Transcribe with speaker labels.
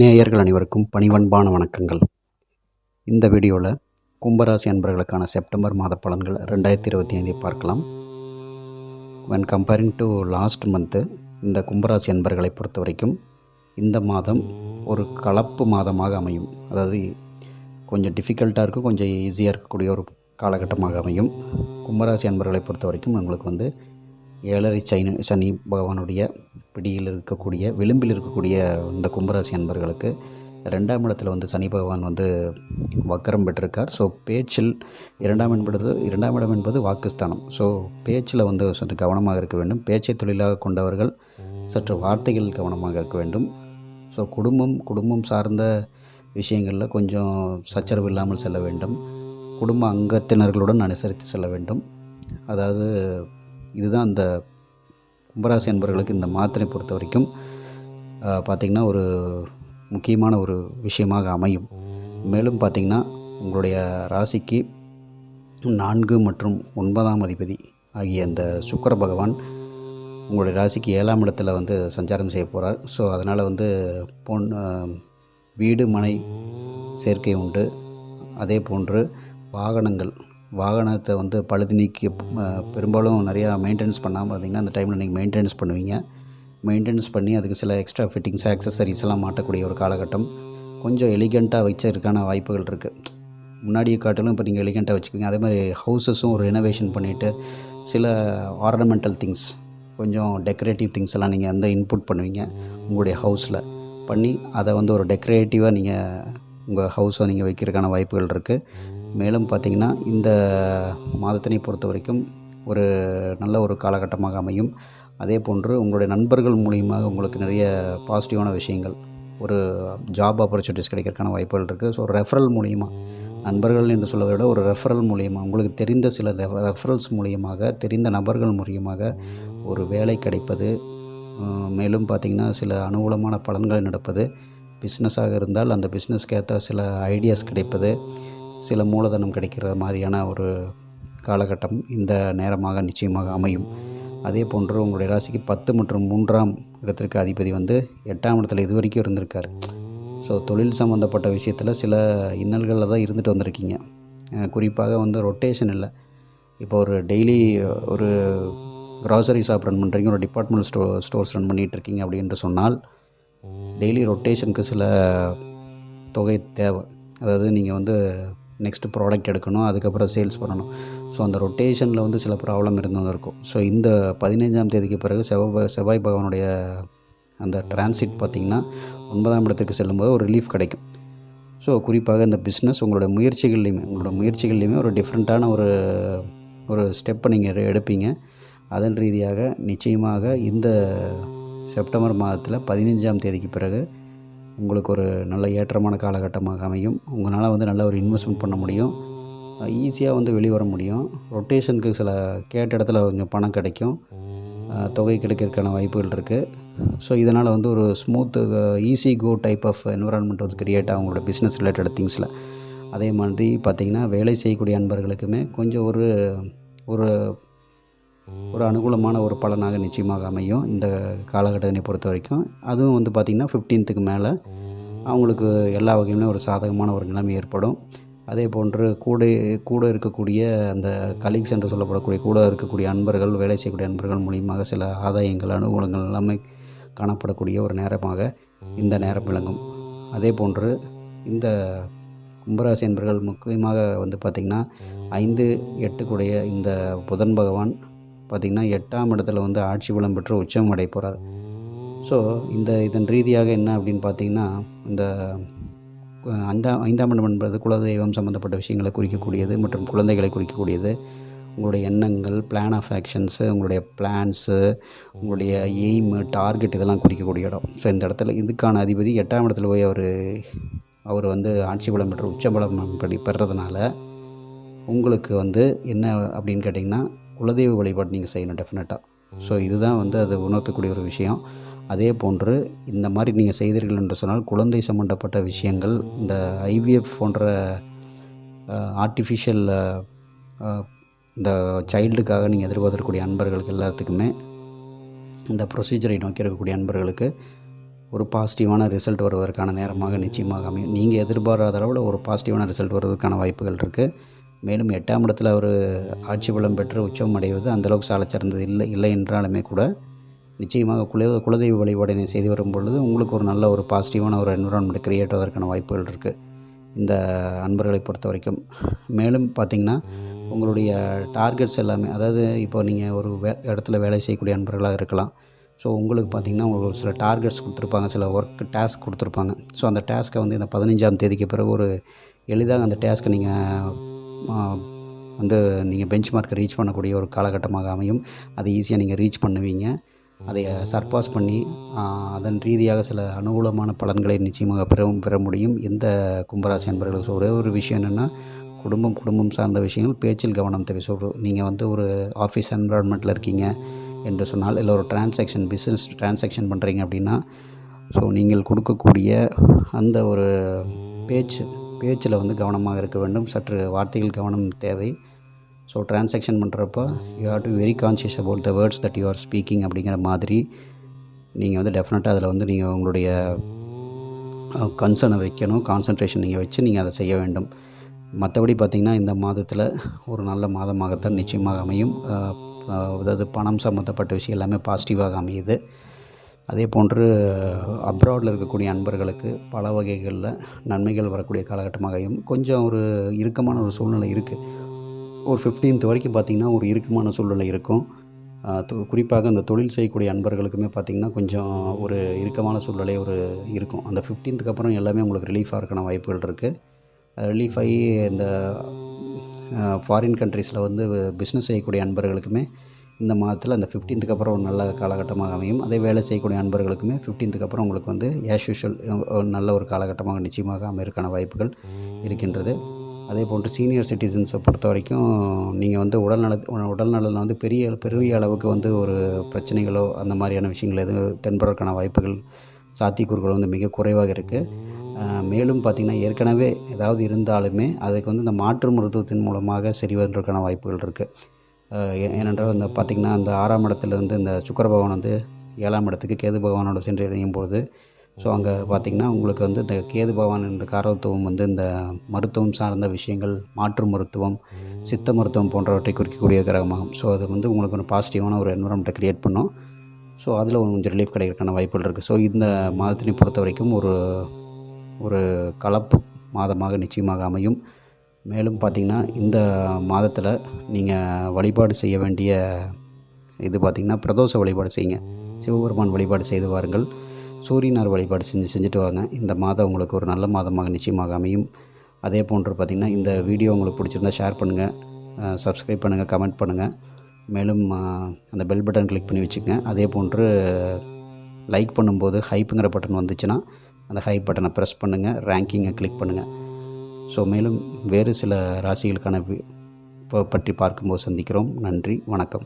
Speaker 1: நேயர்கள் அனைவருக்கும் பணிவன்பான வணக்கங்கள். இந்த வீடியோவில் கும்பராசி அன்பர்களுக்கான செப்டம்பர் மாத பலன்கள் ரெண்டாயிரத்தி இருபத்தி ஐந்தை பார்க்கலாம். When comparing to last month இந்த கும்பராசி அன்பர்களை பொறுத்த வரைக்கும் இந்த மாதம் ஒரு கலப்பு மாதமாக அமையும். அதாவது கொஞ்சம் டிஃபிகல்ட்டாக இருக்கும் கொஞ்சம் ஈஸியாக இருக்கக்கூடிய ஒரு காலகட்டமாக அமையும். கும்பராசி அன்பர்களை பொறுத்த வரைக்கும் உங்களுக்கு வந்து ஏழரை சனி சனி பகவானுடைய பிடியில் இருக்கக்கூடிய விளிம்பில் இருக்கக்கூடிய இந்த கும்பராசி அன்பர்களுக்கு ரெண்டாம் இடத்துல வந்து சனி பகவான் வந்து வக்கரம் பெற்றிருக்கார். ஸோ பேச்சில் இரண்டாம் என்பது இரண்டாம் இடம் என்பது வாக்குஸ்தானம். ஸோ பேச்சில் வந்து சற்று கவனமாக இருக்க வேண்டும். பேச்சை தொழிலாக கொண்டவர்கள் சற்று வார்த்தைகள் கவனமாக இருக்க வேண்டும். ஸோ குடும்பம் குடும்பம் சார்ந்த விஷயங்களில் கொஞ்சம் சச்சரவு இல்லாமல் செல்ல வேண்டும். குடும்ப அங்கத்தினர்களுடன் அனுசரித்து செல்ல வேண்டும். அதாவது இதுதான் அந்த கும்பராசி அன்பர்களுக்கு இந்த மாத்திரை பொறுத்த வரைக்கும் பார்த்திங்கன்னா ஒரு முக்கியமான ஒரு விஷயமாக அமையும். மேலும் பார்த்திங்கன்னா உங்களுடைய ராசிக்கு நான்கு மற்றும் ஒன்பதாம் அதிபதி ஆகிய அந்த சுக்கர பகவான் உங்களுடைய ராசிக்கு ஏழாம் இடத்துல வந்து சஞ்சாரம் செய்ய போகிறார் ஸோ அதனால் வந்து பொன் வீடு மனை சேர்க்கை உண்டு. அதே போன்று வாகனங்கள் வாகனத்தை வந்து பழுது நீக்கி பெரும்பாலும் நிறையா மெயின்டெனன்ஸ் பண்ணாமல் பார்த்திங்கன்னா அந்த டைமில் நீங்கள் மெயின்டெனன்ஸ் பண்ணுவீங்க. மெயின்டெனன்ஸ் பண்ணி அதுக்கு சில எக்ஸ்ட்ரா ஃபிட்டிங்ஸ் ஆக்சசரிஸ் எல்லாம் மாட்டக்கூடிய ஒரு காலகட்டம். கொஞ்சம் எலிகண்ட்டாக வச்சதுக்கான வாய்ப்புகள் இருக்குது முன்னாடியே காட்டிலும் இப்போ நீங்கள் எலிகண்ட்டாக வச்சுக்கோங்க. அதே மாதிரி ஹவுசஸும் ஒரு ரெனோவேஷன் பண்ணிவிட்டு சில ஆர்னமெண்டல் திங்ஸ் கொஞ்சம் டெக்கரேட்டிவ் திங்ஸ் எல்லாம் நீங்கள் வந்து இன்புட் பண்ணுவீங்க உங்களுடைய ஹவுஸில் பண்ணி அதை வந்து ஒரு டெக்கரேட்டிவாக நீங்கள் உங்கள் ஹவுஸை நீங்கள் வைக்கிறதுக்கான வாய்ப்புகள் இருக்குது மேலும் பார்த்திங்கன்னா இந்த மாதத்தினை பொறுத்த வரைக்கும் ஒரு நல்ல ஒரு காலகட்டமாக அமையும். அதே போன்று உங்களுடைய நண்பர்கள் மூலியமாக உங்களுக்கு நிறைய பாசிட்டிவான விஷயங்கள் ஒரு ஜாப் ஆப்பர்ச்சுனிட்டிஸ் கிடைக்கிறதுக்கான வாய்ப்புகள் இருக்குது ஸோ ரெஃபரல் மூலியமாக நண்பர்கள் என்று சொல்வதை விட ஒரு ரெஃபரல் மூலியமாக உங்களுக்கு தெரிந்த சில ரெஃபரல்ஸ் மூலியமாக தெரிந்த நபர்கள் மூலியமாக ஒரு வேலை கிடைப்பது மேலும் பார்த்திங்கன்னா சில அனுகூலமான பலன்கள் நடப்பது பிஸ்னஸாக இருந்தால் அந்த பிஸ்னஸ்க்கு ஏற்ற சில ஐடியாஸ் கிடைப்பது சில மூலதனம் கிடைக்கிற மாதிரியான ஒரு காலகட்டம் இந்த நேரமாக நிச்சயமாக அமையும். அதே போன்று உங்களுடைய ராசிக்கு பத்து மற்றும் மூன்றாம் இடத்திற்கு அதிபதி வந்து எட்டாம் இடத்துல இது வரைக்கும் இருந்திருக்கார். ஸோ தொழில் சம்மந்தப்பட்ட விஷயத்தில் சில இன்னல்களில் தான் இருந்துட்டு வந்திருக்கீங்க. குறிப்பாக வந்து ரொட்டேஷன் இல்லை. இப்போ ஒரு டெய்லி ஒரு க்ராசரி ஷாப் ரன் பண்ணுறீங்க ஒரு டிபார்ட்மெண்ட் ஸ்டோ ஸ்டோர்ஸ் ரன் பண்ணிகிட்டு இருக்கீங்க அப்படின்னு சொன்னால் டெய்லி ரொட்டேஷனுக்கு சில தொகை தேவை. அதாவது நீங்கள் வந்து நெக்ஸ்ட் ப்ராடக்ட் எடுக்கணும் அதுக்கப்புறம் சேல்ஸ் பண்ணணும். ஸோ அந்த ரொட்டேஷனில் வந்து சில ப்ராப்ளம் இருந்து இருக்கும். ஸோ இந்த பதினைஞ்சாம் தேதிக்கு பிறகு செவ்வாய் செவ்வாய் பகவானுடைய அந்த டிரான்சிட் பார்த்திங்கன்னா ஒன்பதாம் இடத்துக்கு செல்லும்போது ஒரு ரிலீஃப் கிடைக்கும். ஸோ குறிப்பாக இந்த பிஸ்னஸ் உங்களோட முயற்சிகள்லையுமே உங்களோட முயற்சிகள்லையுமே ஒரு டிஃப்ரெண்ட்டான ஒரு ஒரு ஸ்டெப்பை நீங்கள் எடுப்பீங்க. அதன் ரீதியாக நிச்சயமாக இந்த செப்டம்பர் மாதத்தில் பதினஞ்சாம் தேதிக்கு பிறகு உங்களுக்கு ஒரு நல்ல ஏற்றமான காலகட்டமாக அமையும். உங்களால் வந்து நல்ல ஒரு இன்வெஸ்ட்மெண்ட் பண்ண முடியும். ஈஸியாக வந்து வெளிவர முடியும். ரொட்டேஷனுக்கு சில கேட்ட இடத்துல கொஞ்சம் பணம் கிடைக்கும். தொகை கிடைக்கிறதுக்கான வாய்ப்புகள் இருக்குது ஸோ இதனால் வந்து ஒரு smooth easy go type of environment வந்து கிரியேட் ஆகும் உங்களோட பிஸ்னஸ் ரிலேட்டட் திங்ஸில் அதே மாதிரி பார்த்திங்கன்னா வேலை செய்யக்கூடிய அன்பர்களுக்குமே கொஞ்சம் ஒரு ஒரு ஒரு அனுகூலமான ஒரு பலனாக நிச்சயமாக அமையும் இந்த காலகட்டத்தினை பொறுத்த வரைக்கும். அதுவும் வந்து பார்த்திங்கன்னா ஃபிஃப்டீன்த்துக்கு மேலே அவங்களுக்கு எல்லா வகையுமே ஒரு சாதகமான ஒரு நிலைமை ஏற்படும். அதே போன்று கூட கூட இருக்கக்கூடிய அந்த கலீக்ஸ் என்று சொல்லப்படக்கூடிய கூட இருக்கக்கூடிய அன்பர்கள் வேலை செய்யக்கூடிய அன்பர்கள் மூலியமாக சில ஆதாயங்கள் அனுகூலங்கள் எல்லாமே காணப்படக்கூடிய ஒரு நேரமாக இந்த நேரம் விளங்கும். அதே போன்று இந்த கும்பராசி என்பர்கள் முக்கியமாக வந்து பார்த்திங்கன்னா ஐந்து எட்டுக்குடைய இந்த புதன் பகவான் பார்த்திங்கன்னா எட்டாம் இடத்துல வந்து ஆட்சி பலம் பெற்று உச்சம் அடைய போகிறார் ஸோ இந்த இதன் ரீதியாக என்ன அப்படின்னு பார்த்தீங்கன்னா இந்த ஐந்தாம் ஐந்தாம் இடம் என்பது குலதெய்வம் சம்மந்தப்பட்ட விஷயங்களை குறிக்கக்கூடியது மற்றும் குழந்தைகளை குறிக்கக்கூடியது. உங்களுடைய எண்ணங்கள் பிளான் ஆஃப் ஆக்ஷன்ஸு உங்களுடைய பிளான்ஸு உங்களுடைய எய்மு டார்கெட் இதெல்லாம் குறிக்கக்கூடிய இடம். ஸோ இந்த இடத்துல இதுக்கான அதிபதி எட்டாம் இடத்துல போய் அவர் அவர் வந்து ஆட்சி பலம் பெற்று உச்சபலம் படி பெறதுனால உங்களுக்கு வந்து என்ன அப்படின்னு கேட்டிங்கன்னா குலதெய்வ வழிபாடு நீங்கள் செய்யணும் டெஃபினட்டாக ஸோ இதுதான் வந்து அது உணர்த்தக்கூடிய ஒரு விஷயம். அதே போன்று இந்த மாதிரி நீங்கள் செய்தீர்கள் என்று சொன்னால் குழந்தை சம்மந்தப்பட்ட விஷயங்கள் இந்த ஐவிஎஃப் போன்ற ஆர்டிஃபிஷியல் இந்த சைல்டுக்காக நீங்கள் எதிர்பார்த்துக்கூடிய அன்பர்களுக்கு எல்லாத்துக்குமே இந்த ப்ரொசீஜரை நோக்கி இருக்கக்கூடிய அன்பர்களுக்கு ஒரு பாசிட்டிவான ரிசல்ட் வருவதற்கான நேரமாக நிச்சயமாக அமையும். நீங்கள் எதிர்பாராத அளவில் ஒரு பாசிட்டிவான ரிசல்ட் வருவதற்கான வாய்ப்புகள் இருக்குது மேலும் எட்டாம் இடத்துல அவர் ஆட்சி பலம் பெற்று உச்சம் அடைவது அந்தளவுக்கு சாலச்சிறந்தது இல்லை இல்லை என்றாலுமே கூட நிச்சயமாக குல குலதெய்வ வழிபாடினை செய்து வரும் பொழுது உங்களுக்கு ஒரு நல்ல ஒரு பாசிட்டிவான ஒரு என்விரான்மெண்ட் க்ரியேட் ஆவதற்கான வாய்ப்புகள் இருக்குது இந்த அன்பர்களை பொறுத்த வரைக்கும். மேலும் பார்த்திங்கன்னா உங்களுடைய டார்கெட்ஸ் எல்லாமே அதாவது இப்போ நீங்கள் ஒரு வே இடத்துல வேலை செய்யக்கூடிய அன்பர்களாக இருக்கலாம். ஸோ உங்களுக்கு பார்த்திங்கன்னா உங்களுக்கு சில டார்கெட்ஸ் கொடுத்துருப்பாங்க சில ஒர்க் டாஸ்க் கொடுத்துருப்பாங்க. ஸோ அந்த டாஸ்க்கை வந்து இந்த பதினஞ்சாம் தேதிக்கு பிறகு ஒரு எளிதாக அந்த டாஸ்க்கை நீங்கள் வந்து நீங்கள் பெஞ்ச் மார்க்கை ரீச் பண்ணக்கூடிய ஒரு காலகட்டமாக அமையும். அதை ஈஸியாக நீங்கள் ரீச் பண்ணுவீங்க. அதை சர்பாஸ் பண்ணி அதன் ரீதியாக சில அனுகூலமான பலன்களை நிச்சயமாக பெற பெற முடியும். எந்த கும்பராசி அன்பர்களுக்கு ஒரே ஒரு விஷயம் என்னென்னா குடும்பம் குடும்பம் சார்ந்த விஷயங்கள் பேச்சில் கவனம் தேவை. சொல்கிறோம் நீங்கள் வந்து ஒரு ஆஃபீஸ் என்வரான்மெண்ட்டில் இருக்கீங்க என்று சொன்னால் இல்லை ஒரு டிரான்சாக்ஷன் பிஸ்னஸ் டிரான்சாக்ஷன் பண்ணுறீங்க அப்படின்னா ஸோ நீங்கள் கொடுக்கக்கூடிய அந்த ஒரு பேச்சு பேச்சில் வந்து கவனமாக இருக்க வேண்டும். சற்று வார்த்தைகள் கவனம் தேவை. ஸோ டிரான்சாக்ஷன் பண்ணுறப்ப you have to very conscious about the words that you are speaking அப்படிங்கிற மாதிரி நீங்கள் வந்து டெஃபினட்டாக அதில் வந்து நீங்கள் உங்களுடைய கன்சர்னை வைக்கணும். கான்சன்ட்ரேஷன் நீங்கள் வச்சு நீங்கள் அதை செய்ய வேண்டும். மற்றபடி பார்த்திங்கன்னா இந்த மாதத்தில் ஒரு நல்ல மாதமாகத்தான் நிச்சயமாக அமையும். அதாவது பணம் சம்மந்தப்பட்ட விஷயம் எல்லாமே பாசிட்டிவாக அமையுது. அதே போன்று அப்ராடில் இருக்கக்கூடிய அன்பர்களுக்கு பல வகைகளில் நன்மைகள் வரக்கூடிய காலகட்டமாகவும் கொஞ்சம் ஒரு இறுக்கமான ஒரு சூழ்நிலை இருக்குது ஒரு ஃபிஃப்டீன்த் வரைக்கும் பார்த்திங்கன்னா ஒரு இறுக்கமான சூழ்நிலை இருக்கும். குறிப்பாக அந்த தொழில் செய்யக்கூடிய அன்பர்களுக்குமே பார்த்திங்கன்னா கொஞ்சம் ஒரு இறுக்கமான சூழ்நிலை ஒரு இருக்கும். அந்த ஃபிஃப்டீன்த்துக்கு அப்புறம் எல்லாமே உங்களுக்கு ரிலீஃபாக இருக்கான வாய்ப்புகள் இருக்குது ரிலீஃப் ஆகி இந்த ஃபாரின் கண்ட்ரீஸில் வந்து பிஸ்னஸ் செய்யக்கூடிய அன்பர்களுக்குமே இந்த மாதத்தில் அந்த ஃபிஃப்டீன்த்துக்கு அப்புறம் ஒரு நல்ல காலகட்டமாக அமையும். அதே வேலை செய்யக்கூடிய அன்பர்களுக்குமே ஃபிஃப்டீன்த்துக்கு அப்புறம் உங்களுக்கு வந்து ஆஸ் யூஷுவல் நல்ல ஒரு காலகட்டமாக நிச்சயமாக அமையறதுக்கான வாய்ப்புகள் இருக்கின்றது. அதே போன்று சீனியர் சிட்டிசன்ஸை பொறுத்த வரைக்கும் நீங்கள் வந்து உடல்நல உடல்நலில் வந்து பெரிய பெரிய அளவுக்கு வந்து ஒரு பிரச்சனைகளோ அந்த மாதிரியான விஷயங்கள் எதுவும் தென்படுறதுக்கான வாய்ப்புகள் சாத்தியக்கூறுகள் வந்து மிக குறைவாக இருக்குது மேலும் பார்த்திங்கன்னா ஏற்கனவே ஏதாவது இருந்தாலுமே அதுக்கு வந்து இந்த மாற்று மருத்துவத்தின் மூலமாக சரி வருவதற்கான வாய்ப்புகள் இருக்குது ஏனென்றால் இந்த பார்த்திங்கன்னா அந்த ஆறாம் இடத்துலேருந்து இந்த சுக்கர பகவான் வந்து ஏழாம் இடத்துக்கு கேது பகவானோட சென்று இணையும் பொழுது ஸோ அங்கே பார்த்திங்கன்னா உங்களுக்கு வந்து இந்த கேது பகவான் என்ற காரத்துவம் வந்து இந்த மருத்துவம் சார்ந்த விஷயங்கள் மாற்று மருத்துவம் சித்த மருத்துவம் போன்றவற்றை குறிக்கக்கூடிய கிரகமாகும். ஸோ அது வந்து உங்களுக்கு ஒரு பாசிட்டிவான ஒரு என்வரன்மெண்ட்டை க்ரியேட் பண்ணும். ஸோ அதில் கொஞ்சம் ரிலீஃப் கிடைக்கிறதுக்கான வாய்ப்புகள் இருக்குது ஸோ இந்த மாதத்தினை பொறுத்த வரைக்கும் ஒரு ஒரு கலப்பு மாதமாக நிச்சயமாக அமையும். மேலும் பார்த்திங்கன்னா இந்த மாதத்தில் நீங்கள் வழிபாடு செய்ய வேண்டிய இது பார்த்திங்கன்னா பிரதோஷ வழிபாடு செய்யுங்க. சிவபெருமான் வழிபாடு செய்து வாருங்கள். சூரியனார் வழிபாடு செஞ்சு செஞ்சுட்டு வாங்க. இந்த மாதம் உங்களுக்கு ஒரு நல்ல மாதமாக நிச்சயமாக அமையும். அதே போன்று பார்த்திங்கன்னா இந்த வீடியோ உங்களுக்கு பிடிச்சிருந்தால் ஷேர் பண்ணுங்கள் சப்ஸ்கிரைப் பண்ணுங்கள் கமெண்ட் பண்ணுங்கள் மேலும் அந்த பெல் பட்டன் கிளிக் பண்ணி வச்சுக்கங்க. அதே போன்று லைக் பண்ணும்போது ஹைப்புங்கிற பட்டன் வந்துச்சுன்னா அந்த ஹைப் பட்டனை ப்ரெஸ் பண்ணுங்கள் ரேங்கிங்கை கிளிக் பண்ணுங்கள் ஸோ மேலும் வேறு சில ராசிகளுக்கான பற்றி பார்க்கும்போது சந்திக்கிறோம். நன்றி வணக்கம்.